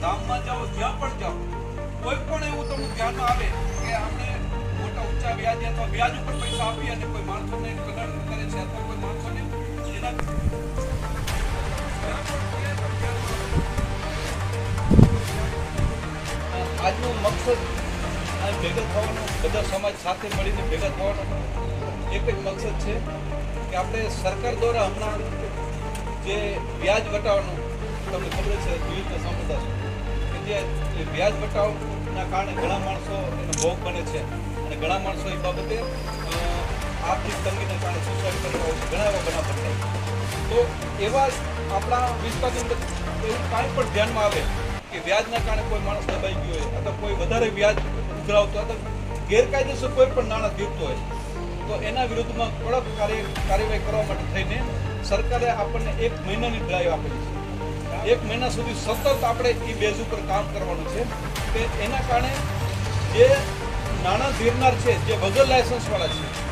ગામમાં જાઓ જ્યાં પણ જાઓ, કોઈ પણ એવું તમને ધ્યાનમાં આવે કે આપણે મોટા ઊંચા વ્યાજ અથવા વ્યાજ ઉપર પૈસા આપી અને કોઈ માણસોને કદર કરે છે અથવા કોઈ માણસોને એના આજનું મકસદ આ ભેગા થવાનું, બધા સમાજ સાથે મળીને ભેગા થવાનો એક જ મકસદ છે કે આપણે સરકાર દ્વારા હમણાં જે વ્યાજ વટાવવાનું તમને ખબર છે વિવિધ છો. કે જે વ્યાજ વટાવના કારણે ઘણા માણસો એનો ભોગ બને છે. અને ઘણા માણસો એ બાબતે આર્થિક તંગીને કારણે સુસાઇડ છે ઘણા એવા બનાવ બનતા તો એવા આપણા વિસ્તારની અંદર એવું કાંઈ પણ ધ્યાનમાં આવે કે વ્યાજના કારણે કોઈ માણસ દબાઈ ગયો હોય, અથવા કોઈ વધારે વ્યાજ ઉઘરાવતો અથવા ગેરકાયદેસર કોઈ પણ નાણાં દીધતો હોય, તો એના વિરુદ્ધમાં કડક કાર્ય કાર્યવાહી કરવા માટે થઈને સરકારે આપણને એક મહિનાની ડ્રાઈવ આપેલી છે. એક મહિના સુધી સતત આપણે એ બેઝ ઉપર કામ કરવાનું છે. કે એના કારણે જે નાણાં ધીરનાર છે, જે વગર લાયસન્સવાળા છે